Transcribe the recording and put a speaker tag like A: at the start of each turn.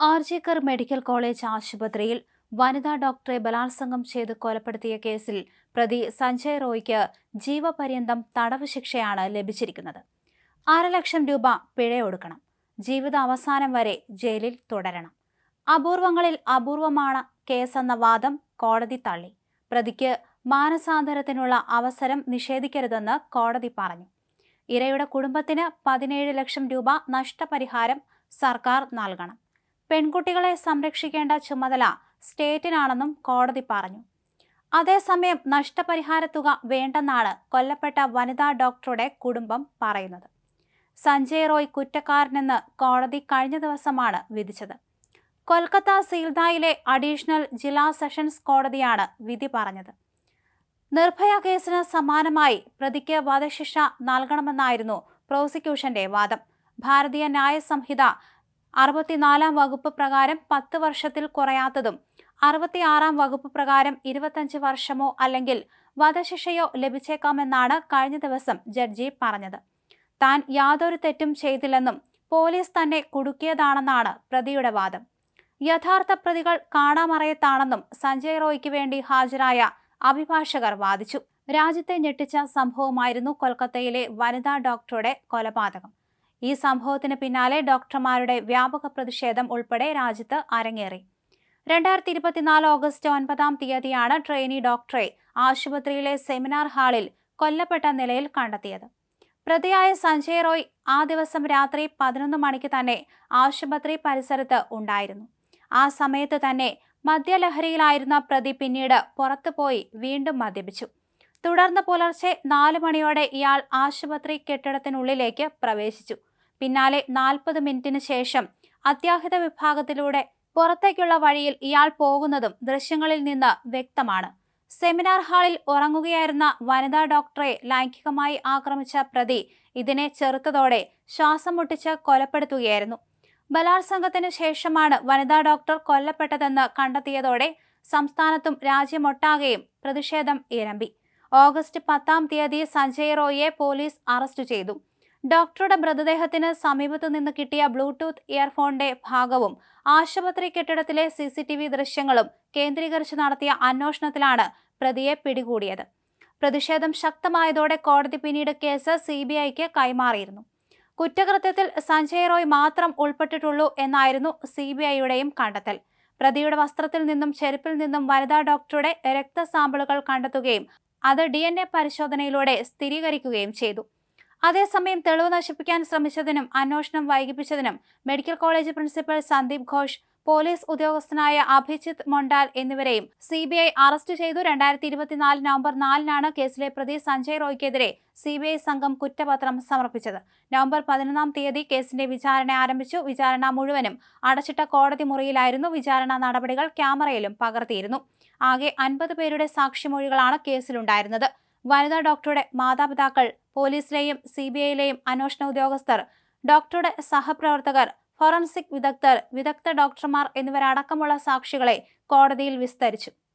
A: RG Kar medical college ആശുപത്രിയിൽ വനിതാ ഡോക്ടറെ ബലാത്സംഗം ചെയ്ത് കൊലപ്പെടുത്തിയ കേസിൽ പ്രതി സഞ്ജയ് റോയ്ക്ക് ജീവപര്യന്തം തടവ് ശിക്ഷയാണ് ലഭിച്ചിരിക്കുന്നത്. അര ലക്ഷം രൂപ പിഴയൊടുക്കണം. ജീവിത അവസാനം വരെ ജയിലിൽ തുടരണം. അപൂർവങ്ങളിൽ അപൂർവമാണ് കേസെന്ന വാദം കോടതി തള്ളി. പ്രതിക്ക് മാനസാന്തരത്തിനുള്ള അവസരം നിഷേധിക്കരുതെന്ന് കോടതി പറഞ്ഞു. ഇരയുടെ കുടുംബത്തിന് പതിനേഴ് ലക്ഷം രൂപ നഷ്ടപരിഹാരം സർക്കാർ നൽകണം. പെൺകുട്ടികളെ സംരക്ഷിക്കേണ്ട ചുമതല സ്റ്റേറ്റിനാണെന്നും കോടതി പറഞ്ഞു. അതേസമയം നഷ്ടപരിഹാര തുക വേണ്ടെന്നാണ് കൊല്ലപ്പെട്ട വനിതാ ഡോക്ടറുടെ കുടുംബം പറയുന്നത്. സഞ്ജയ് റോയ് കുറ്റക്കാരനെന്ന് കോടതി കഴിഞ്ഞ ദിവസമാണ് വിധിച്ചത്. കൊൽക്കത്ത സീൽദായിലെ അഡീഷണൽ ജില്ലാ സെഷൻസ് കോടതിയാണ് വിധി പറഞ്ഞത്. നിർഭയ കേസിന് സമാനമായി പ്രതിക്ക് വധശിക്ഷ നൽകണമെന്നായിരുന്നു പ്രോസിക്യൂഷന്റെ വാദം. ഭാരതീയ ന്യായ സംഹിത അറുപത്തിനാലാം വകുപ്പ് പ്രകാരം പത്ത് വർഷത്തിൽ കുറയാത്തതും അറുപത്തിയാറാം വകുപ്പ് പ്രകാരം ഇരുപത്തഞ്ച് വർഷമോ അല്ലെങ്കിൽ വധശിക്ഷയോ ലഭിച്ചേക്കാമെന്നാണ് കഴിഞ്ഞ ദിവസം ജഡ്ജി പറഞ്ഞത്. താൻ യാതൊരു തെറ്റും ചെയ്തില്ലെന്നും പോലീസ് തന്നെ കുടുക്കിയതാണെന്നാണ് പ്രതിയുടെ വാദം. യഥാർത്ഥ പ്രതികൾ കാണാമറയത്താണെന്നും സഞ്ജയ് റോയ്ക്ക് വേണ്ടി ഹാജരായ അഭിഭാഷകർ വാദിച്ചു. രാജ്യത്തെ ഞെട്ടിച്ച സംഭവമായിരുന്നു കൊൽക്കത്തയിലെ വനിതാ ഡോക്ടറുടെ കൊലപാതകം. ഈ സംഭവത്തിന് പിന്നാലെ ഡോക്ടർമാരുടെ വ്യാപക പ്രതിഷേധം ഉൾപ്പെടെ രാജ്യത്ത് അരങ്ങേറി. രണ്ടായിരത്തി ഇരുപത്തിനാല് ഓഗസ്റ്റ് ഒൻപതാം തീയതിയാണ് ട്രെയിനി ഡോക്ടറെ ആശുപത്രിയിലെ സെമിനാർ ഹാളിൽ കൊല്ലപ്പെട്ട നിലയിൽ കണ്ടെത്തിയത്. പ്രതിയായ സഞ്ജയ് റോയ് ആ ദിവസം രാത്രി പതിനൊന്ന് മണിക്ക് തന്നെ ആശുപത്രി പരിസരത്ത് ഉണ്ടായിരുന്നു. ആ സമയത്ത് തന്നെ മദ്യലഹരിയിലായിരുന്ന പ്രതി പിന്നീട് പുറത്തുപോയി വീണ്ടും മദ്യപിച്ചു. തുടർന്ന് പുലർച്ചെ നാല് മണിയോടെ ഇയാൾ ആശുപത്രി കെട്ടിടത്തിനുള്ളിലേക്ക് പ്രവേശിച്ചു. പിന്നാലെ നാൽപ്പത് മിനിറ്റിന് ശേഷം അത്യാഹിത വിഭാഗത്തിലൂടെ പുറത്തേക്കുള്ള വഴിയിൽ ഇയാൾ പോകുന്നതും ദൃശ്യങ്ങളിൽ നിന്ന് വ്യക്തമാണ്. സെമിനാർ ഹാളിൽ ഉറങ്ങുകയായിരുന്ന വനിതാ ഡോക്ടറെ ലൈംഗികമായി ആക്രമിച്ച പ്രതി ഇതിനെ ചെറുത്തതോടെ ശ്വാസം മുട്ടിച്ച് കൊലപ്പെടുത്തുകയായിരുന്നു. ബലാത്സംഗത്തിന് ശേഷമാണ് വനിതാ ഡോക്ടർ കൊല്ലപ്പെട്ടതെന്ന് കണ്ടെത്തിയതോടെ സംസ്ഥാനത്തും രാജ്യമൊട്ടാകെയും പ്രതിഷേധം ഇരമ്പി ഓഗസ്റ്റ് പത്താം തീയതി സഞ്ജയ് റോയിയെ പോലീസ് അറസ്റ്റ് ചെയ്തു. ഡോക്ടറുടെ മൃതദേഹത്തിന് സമീപത്തു നിന്ന് കിട്ടിയ ബ്ലൂടൂത്ത് ഇയർഫോണിന്റെ ഭാഗവും ആശുപത്രി കെട്ടിടത്തിലെ സി സി ടി വി ദൃശ്യങ്ങളും കേന്ദ്രീകരിച്ച് നടത്തിയ അന്വേഷണത്തിലാണ് പ്രതിയെ പിടികൂടിയത്. പ്രതിഷേധം ശക്തമായതോടെ കോടതി പിന്നീട് കേസ് സി ബി ഐക്ക് കൈമാറിയിരുന്നു. കുറ്റകൃത്യത്തിൽ സഞ്ജയ് റോയ് മാത്രം ഉൾപ്പെട്ടിട്ടുള്ളൂ എന്നായിരുന്നു സി ബി ഐയുടെയും കണ്ടെത്തൽ. പ്രതിയുടെ വസ്ത്രത്തിൽ നിന്നും ചെരുപ്പിൽ നിന്നും വനിതാ ഡോക്ടറുടെ രക്തസാമ്പിളുകൾ കണ്ടെത്തുകയും അത് ഡി എൻ എ പരിശോധനയിലൂടെ സ്ഥിരീകരിക്കുകയും ചെയ്തു. അതേസമയം തെളിവ് നശിപ്പിക്കാൻ ശ്രമിച്ചതിനും അന്വേഷണം വൈകിപ്പിച്ചതിനും medical college principal Sandip Ghosh police ഉദ്യോഗസ്ഥനായ അഭിജിത് മൊണ്ടാൽ എന്നിവരെയും സി ബി ഐ അറസ്റ്റ് ചെയ്തു. രണ്ടായിരത്തി ഇരുപത്തിനാല് നവംബർ നാലിനാണ് കേസിലെ പ്രതി സഞ്ജയ് റോയ്ക്കെതിരെ സി ബി ഐ സംഘം കുറ്റപത്രം സമർപ്പിച്ചത്. നവംബർ പതിനൊന്നാം തീയതി കേസിന്റെ വിചാരണ ആരംഭിച്ചു. വിചാരണ മുഴുവനും അടച്ചിട്ട കോടതി മുറിയിലായിരുന്നു. വിചാരണ നടപടികൾ ക്യാമറയിലും പകർത്തിയിരുന്നു. ആകെ അൻപത് പേരുടെ സാക്ഷിമൊഴികളാണ് കേസിലുണ്ടായിരുന്നത്. വനിതാ ഡോക്ടറുടെ മാതാപിതാക്കൾ പോലീസിലെയും സി ബി ഐയിലെയും അന്വേഷണ ഉദ്യോഗസ്ഥർ ഡോക്ടറുടെ സഹപ്രവർത്തകർ ഫോറൻസിക് വിദഗ്ധർ വിദഗ്ധ ഡോക്ടർമാർ എന്നിവരടക്കമുള്ള സാക്ഷികളെ കോടതിയിൽ വിസ്തരിച്ചു.